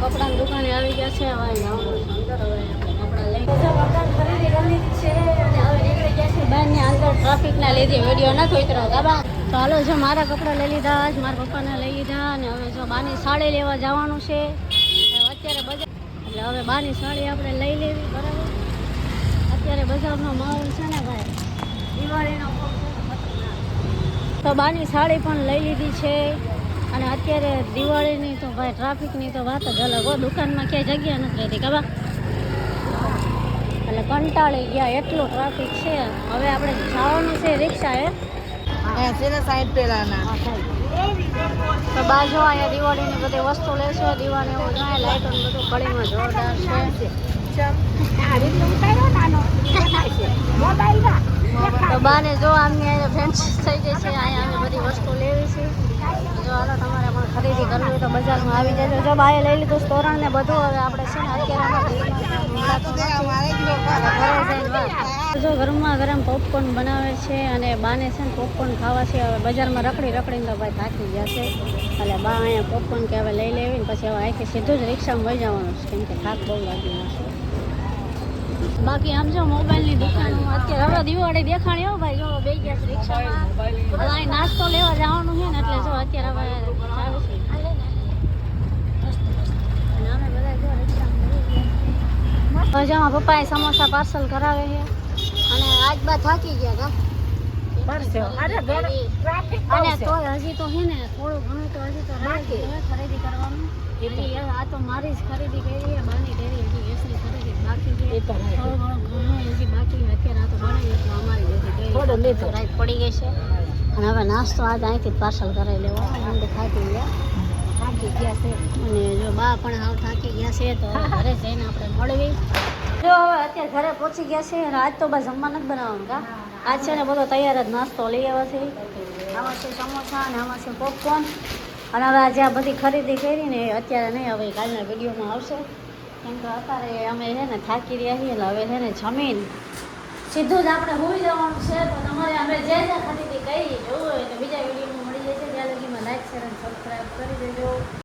કપડાની દુકાને આવી ગયા છે હવે કપડાં લઈ તો જો કપડાની ખરીદી કરી લીધી છે અને હવે નીકળી ગયા છે બહારની અંદર ટ્રાફિકના લીધે વીડિયો નથી ઉતરો ગાબા. તો હાલો, જો મારા કપડાં લઈ લીધા જ મારા પપ્પાને લઈ લીધા અને હવે જો બાની સાડી લેવા જવાનું છે. અત્યારે બજાર એટલે હવે બાની સાડી આપણે લઈ લેવી, બરાબર? અત્યારે બજારનો માહોલ છે ને ભાઈ, દિવાળીનો તો બાની સાડી પણ લઈ લીધી છે. અને અત્યારે દિવાળીની તો ભાઈ, ટ્રાફિકની તો વાત જ અલગ હો. દુકાનમાં ક્યાંય જગ્યા નથી રહેતી ખબર એટલે કંટાળી ગયા એટલું ટ્રાફિક છે. હવે આપણે જવાનું છે રિક્ષા એ. સાઈડ પેલાના તો બાજુ અહીંયા દિવાળીની બધી વસ્તુ લેશો દિવાળી એવું જાય લાઈટો ને બધું કળીમાં જોરદાર છે. તો બાને જો આમની અહીંયા ફ્રેન્ડ્સ થઈ ગઈ છે અહીંયા અમે બધી વસ્તુ લેવી છે. જો હાલો તમારે પણ ખરીદી કરવી હોય તો બજારમાં આવી જજો. જો બાએ લઈ લીધું તોરણ ને બધું હવે આપણે છે ને અત્યારે અમે મળાતું નથી. ઘરે જઈને વાત. જો ગરમમાં ગરમ પોપકોર્ન બનાવે છે અને બાને છે ને પોપકોર્ન ખાવા છે, હવે બજારમાં રખડી રખડીને તો ભાઈ થાકી છે. એટલે બા અહીંયા પોપકોર્ન કે હવે લઈ લેવી ને પછી હવે આખી સીધું જ રિક્ષામાં વહી જવાનું છે, કેમ કે થાક બહુ લાગી છે બાકી આમ જો મોબાઈલની દુકાન અત્યારે હવે દિવાળી દેખાણી હો ભાઈ, જો બે ગયા છે રિક્ષામાં. હવે અહીં નાસ્તો લેવા જવાનું છે ને, એટલે જો અત્યારે હવે મારા પપ્પાએ સમોસા પાર્સલ કરાવે છે. અને આજ બા થાકી ગયા કા અને તોય હજી તો હે ને થોડું ઘણું તો હજી તો ખરીદી કરવાનું. આ તો મારી જ ખરીદી કરી બાની કરી હજી એસની ખરીદી બાકી છે. તો. થોડું ઘણું ઘણું હજી બાકી અત્યારે આ તો બનાવી અમારી. રાત પડી ગઈ છે. અને હવે નાસ્તો આજ અહીંથી પાર્સલ કરાવી લેવો. મને થાકી ગયા. થાકી ગયા છે. અને જો બા પણ હાવ થાકી ગયા છે તો ઘરે જઈને આપણે મળવી. જો હવે અત્યારે ઘરે પહોંચી ગયા છે અને આજ તો બસ જમવા નથી બનાવવાનું કા? આજ છે ને બધો તૈયાર જ નાસ્તો લઈ આવ્યા છે. આમાં છે સમોસા અને આમાં છે પોપકોર્ન અને હવે આજે આ બધી ખરીદી કરી ને એ અત્યારે નહીં હવે કાલના વિડીયોમાં આવશે. કેમ કે અત્યારે અમે છે ને થાકી રહ્યા છીએ એટલે હવે છે ને જમીન સીધું જ આપણે હોઈ જવાનું છે. તો તમારે અમે જે જે ખરીદી કરી જોવું હોય તો બીજા વિડીયોમાં મળી જશે. ત્યાં લગીમાં લાઈક શેર અને સબસ્ક્રાઈબ કરી દેજો.